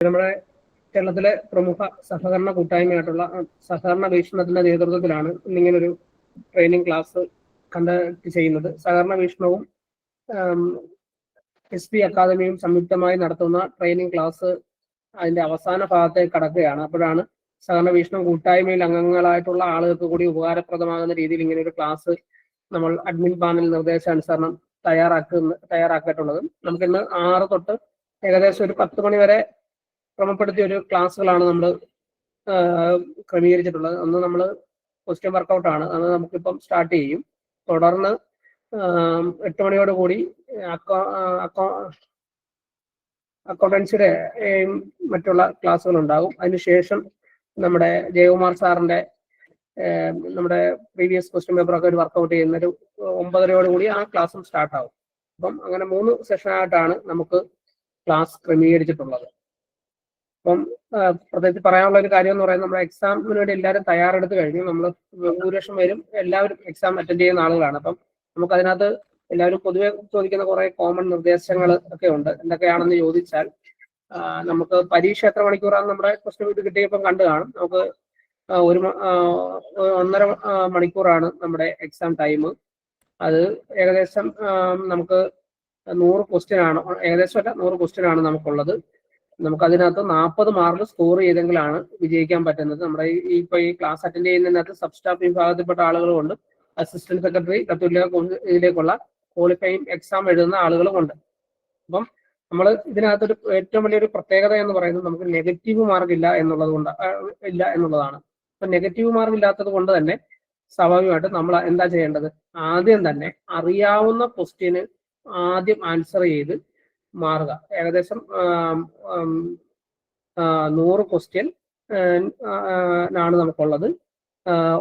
നമ്മുടെ കേരളത്തിലെ പ്രമുഖ സഹകരണ കൂട്ടായ്മയായിട്ടുള്ള സഹകരണ വീക്ഷണത്തിന്റെ നേതൃത്വത്തിലാണ് ഇന്നിങ്ങനൊരു ട്രെയിനിങ് ക്ലാസ് കണ്ടക്ട് ചെയ്യുന്നത്. സഹകരണ വീക്ഷണവും എസ് പി അക്കാദമിയും സംയുക്തമായി നടത്തുന്ന ട്രെയിനിങ് ക്ലാസ് അതിന്റെ അവസാന ഭാഗത്തേക്ക് കടക്കുകയാണ്. അപ്പോഴാണ് സഹകരണ വീക്ഷണം കൂട്ടായ്മയിൽ അംഗങ്ങളായിട്ടുള്ള ആളുകൾക്ക് കൂടി ഉപകാരപ്രദമാകുന്ന രീതിയിൽ ഇങ്ങനെ ഒരു ക്ലാസ് നമ്മൾ അഡ്മിൻ പാനൽ നിർദ്ദേശാനുസരണം തയ്യാറാക്കുന്ന തയ്യാറാക്കിയിട്ടുള്ളത്. നമുക്കിന്ന് ആറ് തൊട്ട് ഏകദേശം ഒരു പത്ത് മണി വരെ ക്രമപ്പെടുത്തിയ ഒരു ക്ലാസ്സുകളാണ് നമ്മൾ ക്രമീകരിച്ചിട്ടുള്ളത്. അന്ന് നമ്മൾ ക്വസ്റ്റ്യൻ വർക്കൗട്ട് ആണ്. അത് നമുക്കിപ്പം സ്റ്റാർട്ട് ചെയ്യും. തുടർന്ന് എട്ട് മണിയോട് കൂടി അക്കോ അക്കോ അക്കൗണ്ടൻസിയുടെ മറ്റുള്ള ക്ലാസ്സുകൾ ഉണ്ടാകും. അതിനുശേഷം നമ്മുടെ ജയകുമാർ സാറിന്റെ നമ്മുടെ പ്രീവിയസ് ക്വസ്റ്റ്യൻ പേപ്പറൊക്കെ ഒരു വർക്കൗട്ട് ചെയ്യുന്ന ഒരു ഒമ്പതരയോട് കൂടി ആ ക്ലാസ്സും സ്റ്റാർട്ട് ആവും. അപ്പം അങ്ങനെ മൂന്ന് സെഷനായിട്ടാണ് നമുക്ക് ക്ലാസ് ക്രമീകരിച്ചിട്ടുള്ളത്. അപ്പം പ്രത്യേകിച്ച് പറയാനുള്ള ഒരു കാര്യം എന്ന് പറയുന്നത് നമ്മൾ എക്സാമിന് വേണ്ടി എല്ലാവരും തയ്യാറെടുത്ത് കഴിഞ്ഞു. നമ്മൾ ഭൂരിപക്ഷം പേരും എല്ലാവരും എക്സാം അറ്റൻഡ് ചെയ്യുന്ന ആളുകളാണ്. അപ്പം നമുക്ക് അതിനകത്ത് എല്ലാവരും പൊതുവെ ചോദിക്കുന്ന കുറെ കോമൺ നിർദ്ദേശങ്ങൾ ഒക്കെ ഉണ്ട്. എന്തൊക്കെയാണെന്ന് ചോദിച്ചാൽ നമുക്ക് പരീക്ഷ എത്ര മണിക്കൂറാണ് നമ്മുടെ ക്വസ്റ്റ്യൻ ഇത് കിട്ടിയപ്പം കണ്ടു കാണും. നമുക്ക് ഒരു ഒന്നര മണിക്കൂറാണ് നമ്മുടെ എക്സാം ടൈം അത് ഏകദേശം നമുക്ക് നൂറ് ക്വസ്റ്റ്യൻ ആണ്. ഏകദേശം അല്ല നൂറ് ക്വസ്റ്റ്യൻ ആണ് നമുക്കുള്ളത്. നമുക്ക് അതിനകത്ത് നാൽപ്പത് മാർക്ക് സ്കോർ ചെയ്തെങ്കിലാണ് വിജയിക്കാൻ പറ്റുന്നത്. നമ്മുടെ ഈ ഇപ്പൊ ഈ ക്ലാസ് അറ്റൻഡ് ചെയ്യുന്നതിനകത്ത് സബ് സ്റ്റാഫ് വിഭാഗത്തിൽപ്പെട്ട ആളുകളുമുണ്ട്. അസിസ്റ്റന്റ് സെക്രട്ടറി തത്തുല്യ ഇതിലേക്കുള്ള ക്വാളിഫൈങ് എക്സാം എഴുതുന്ന ആളുകളുമുണ്ട്. അപ്പം നമ്മൾ ഇതിനകത്തൊരു ഏറ്റവും വലിയൊരു പ്രത്യേകത എന്ന് പറയുന്നത് നമുക്ക് നെഗറ്റീവ് മാർക്ക് ഇല്ല എന്നുള്ളത് കൊണ്ട് ഇല്ല എന്നുള്ളതാണ്. അപ്പൊ നെഗറ്റീവ് മാർക്ക് ഇല്ലാത്തത് കൊണ്ട് തന്നെ സ്വാഭാവികമായിട്ടും നമ്മൾ എന്താ ചെയ്യേണ്ടത്? ആദ്യം തന്നെ അറിയാവുന്ന ക്വസ്റ്റ്യന് ആദ്യം ആൻസർ ചെയ്ത് മാറുക. ഏകദേശം നൂറ് ക്വസ്റ്റ്യൻ ആണ് നമുക്കുള്ളത്.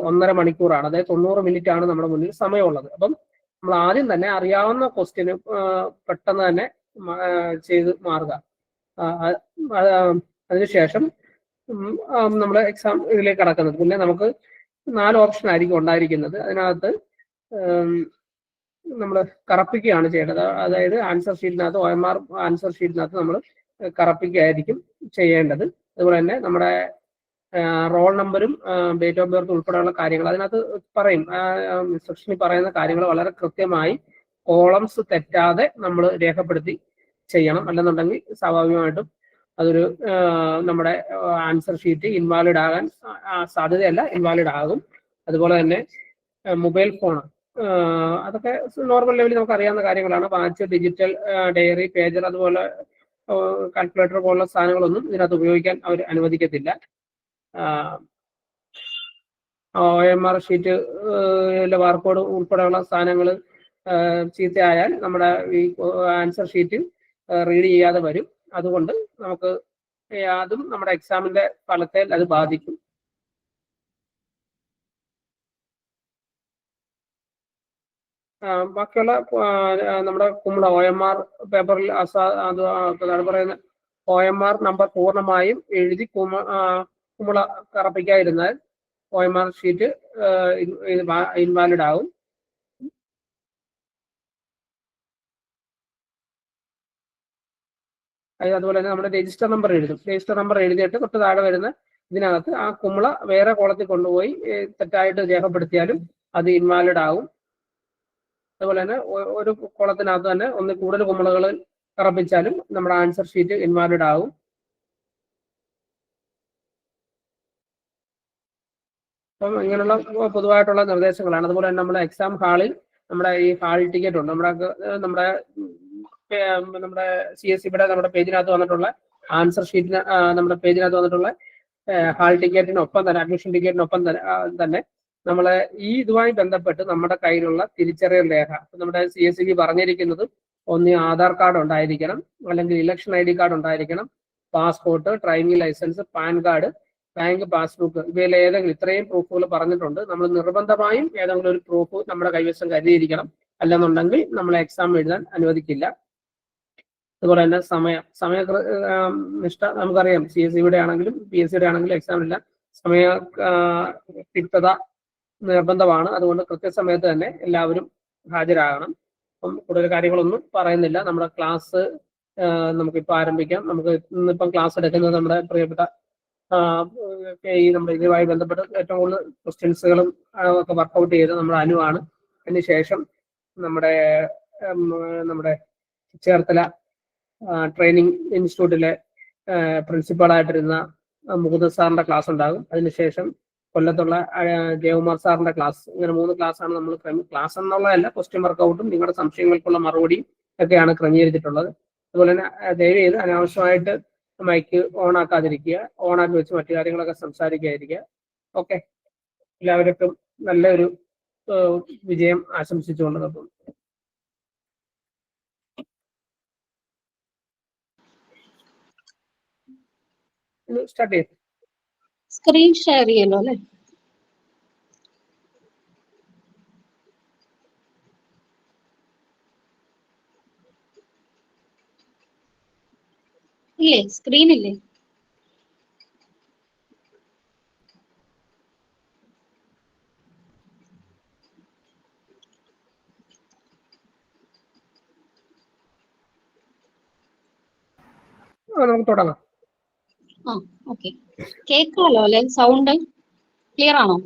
ഒന്നര മണിക്കൂറാണ്. അതായത് തൊണ്ണൂറ് മിനിറ്റ് ആണ് നമ്മുടെ മുന്നിൽ സമയമുള്ളത്. അപ്പം നമ്മൾ ആദ്യം തന്നെ അറിയാവുന്ന ക്വസ്റ്റ്യന് പെട്ടെന്ന് തന്നെ ചെയ്ത് മാറുക. അതിനുശേഷം നമ്മൾ എക്സാം ഇതിലേക്ക് കടക്കുന്നത്. പിന്നെ നമുക്ക് നാല് ഓപ്ഷൻ ആയിരിക്കും ഉണ്ടായിരിക്കുന്നത്. അതിനകത്ത് നമ്മൾ കറപ്പിക്കുകയാണ് ചെയ്യേണ്ടത്. അതായത് ആൻസർ ഷീറ്റിനകത്ത് ഒ എം ആർ ആൻസർ ഷീറ്റിനകത്ത് നമ്മൾ കറപ്പിക്കുകയായിരിക്കും ചെയ്യേണ്ടത്. അതുപോലെ തന്നെ നമ്മുടെ റോൾ നമ്പറും ഡേറ്റ് ഓഫ് ബർത്ത് ഉൾപ്പെടെയുള്ള കാര്യങ്ങൾ അതിനകത്ത് പറയും. ഇൻസ്ട്രക്ഷനിൽ പറയുന്ന കാര്യങ്ങൾ വളരെ കൃത്യമായി കോളംസ് തെറ്റാതെ നമ്മൾ രേഖപ്പെടുത്തി ചെയ്യണം. അല്ലെന്നുണ്ടെങ്കിൽ സ്വാഭാവികമായിട്ടും അതൊരു നമ്മുടെ ആൻസർ ഷീറ്റ് ഇൻവാലിഡ് ആകാൻ സാധ്യതയല്ല ഇൻവാലിഡ് ആകും. അതുപോലെ തന്നെ മൊബൈൽ ഫോൺ അതൊക്കെ നോർമൽ ലെവലിൽ നമുക്ക് അറിയാവുന്ന കാര്യങ്ങളാണ്. വാച്ച് ഡിജിറ്റൽ ഡയറി പേജർ അതുപോലെ കാൽക്കുലേറ്റർ പോലുള്ള സാധനങ്ങളൊന്നും ഇതിനകത്ത് ഉപയോഗിക്കാൻ അവർ അനുവദിക്കത്തില്ല. O M R sheet barcode ഉൾപ്പെടെയുള്ള സാധനങ്ങൾ ചീത്തയായാൽ നമ്മുടെ ഈ ആൻസർ ഷീറ്റ് റീഡ് ചെയ്യാതെ വരും. അതുകൊണ്ട് നമുക്ക് അതും നമ്മുടെ എക്സാമിന്റെ ഫലത്തെ അത് ബാധിക്കും. ബാക്കിയുള്ള നമ്മുടെ കുമ്പള ഒ എം ആർ പേപ്പറിൽ അസാ അത് പറയുന്ന ഒ എം ആർ നമ്പർ പൂർണമായും എഴുതി കുമ കുമ്പള കറപ്പിക്കാതിരുന്നാൽ O M R sheet invalid ആവും. അതുപോലെ തന്നെ നമ്മുടെ രജിസ്റ്റർ നമ്പർ എഴുതും. രജിസ്റ്റർ നമ്പർ എഴുതിയിട്ട് തൊട്ട് താഴെ വരുന്ന ഇതിനകത്ത് ആ കുമ്പള വേറെ കോളത്തിൽ കൊണ്ടുപോയി തെറ്റായിട്ട് രേഖപ്പെടുത്തിയാലും അത് ഇൻവാലിഡ് ആവും. അതുപോലെ തന്നെ ഒരു കുളത്തിനകത്ത് തന്നെ ഒന്ന് കൂടുതൽ കുമ്പളകൾ കറപ്പിച്ചാലും നമ്മുടെ ആൻസർ ഷീറ്റ് ഇൻവാലിഡ് ആകും അപ്പം ഇങ്ങനെയുള്ള പൊതുവായിട്ടുള്ള നിർദ്ദേശങ്ങളാണ്. അതുപോലെ തന്നെ നമ്മുടെ എക്സാം ഹാളിൽ നമ്മുടെ ഈ ഹാൾ ടിക്കറ്റ് ഉണ്ട്. നമ്മുടെ നമ്മുടെ നമ്മുടെ സി എസ് സിയുടെ നമ്മുടെ പേജിനകത്ത് വന്നിട്ടുള്ള ആൻസർ ഷീറ്റിന് നമ്മുടെ പേജിനകത്ത് വന്നിട്ടുള്ള ഹാൾ ടിക്കറ്റിനൊപ്പം തന്നെ അഡ്മിഷൻ ടിക്കറ്റിനൊപ്പം തന്നെ നമ്മളെ ഈ ഇതുമായി ബന്ധപ്പെട്ട് നമ്മുടെ കയ്യിലുള്ള തിരിച്ചറിയൽ രേഖ. നമ്മുടെ സി എസ് ബി പറഞ്ഞിരിക്കുന്നത് ഒന്ന് ആധാർ കാർഡ് ഉണ്ടായിരിക്കണം അല്ലെങ്കിൽ ഇലക്ഷൻ ഐ ഡി കാർഡ് ഉണ്ടായിരിക്കണം passport driving licence PAN card bank passbook ഇവയിൽ ഏതെങ്കിലും ഇത്രയും പ്രൂഫുകൾ പറഞ്ഞിട്ടുണ്ട്. നമ്മൾ നിർബന്ധമായും ഏതെങ്കിലും ഒരു പ്രൂഫ് നമ്മുടെ കൈവശം കരുതിയിരിക്കണം. അല്ലെന്നുണ്ടെങ്കിൽ നമ്മൾ എക്സാം എഴുതാൻ അനുവദിക്കില്ല. അതുപോലെ തന്നെ സമയം. സമയ നിഷ്ഠ നമുക്കറിയാം. സി എസ് സിയുടെ ആണെങ്കിലും പി എസ് സിയുടെ ആണെങ്കിലും എക്സാമില്ല സമയ തിക്തത നിർബന്ധമാണ്. അതുകൊണ്ട് കൃത്യസമയത്ത് തന്നെ എല്ലാവരും ഹാജരാകണം. അപ്പം കൂടുതൽ കാര്യങ്ങളൊന്നും പറയുന്നില്ല. നമ്മുടെ ക്ലാസ് നമുക്കിപ്പോൾ ആരംഭിക്കാം. നമുക്ക് ഇന്നിപ്പം ക്ലാസ് എടുക്കുന്നത് നമ്മുടെ പ്രിയപ്പെട്ട ഈ നമ്മുടെ ഇതുമായി ബന്ധപ്പെട്ട് ഏറ്റവും കൂടുതൽ ക്വസ്റ്റ്യൻസുകളും ഒക്കെ വർക്കൗട്ട് ചെയ്ത് നമ്മുടെ അനുവാണ് അതിനുശേഷം നമ്മുടെ നമ്മുടെ ചേർത്തല ട്രെയിനിങ് ഇൻസ്റ്റിറ്റ്യൂട്ടിലെ പ്രിൻസിപ്പാളായിട്ടിരുന്ന മുകുന്ദ സാറിന്റെ ക്ലാസ് ഉണ്ടാകും. അതിനുശേഷം കൊല്ലത്തുള്ള ജയകുമാർ സാറിന്റെ ക്ലാസ് ഇങ്ങനെ മൂന്ന് ക്ലാസ് ആണ് നമ്മൾ ക്ലാസ് എന്നുള്ളതല്ല ക്വസ്റ്റ്യൻ വർക്കൗട്ടും നിങ്ങളുടെ സംശയങ്ങൾക്കുള്ള മറുപടിയും ഒക്കെയാണ് ക്രമീകരിച്ചിട്ടുള്ളത്. അതുപോലെ തന്നെ ദയവ് ചെയ്ത് അനാവശ്യമായിട്ട് മൈക്ക് ഓൺ ആക്കാതിരിക്കുക ഓൺ ആക്കി വെച്ച് മറ്റു കാര്യങ്ങളൊക്കെ സംസാരിക്കാതിരിക്കുക. ഓക്കെ എല്ലാവർക്കും നല്ലൊരു വിജയം ആശംസിച്ചുകൊണ്ട് നിർത്തുന്നു. സ്റ്റാർട്ട് ചെയ്യും. സ്ക്രീൻ ഷെയർ ചെയ്യല്ലോ അല്ലെ? ഇല്ലേ സ്ക്രീൻ ഇല്ലേ? നമുക്ക് തുടങ്ങാം ആ ഓക്കെ. കേൾക്കാലോ അല്ലെ? സൗണ്ട് ക്ലിയർ ആണോ?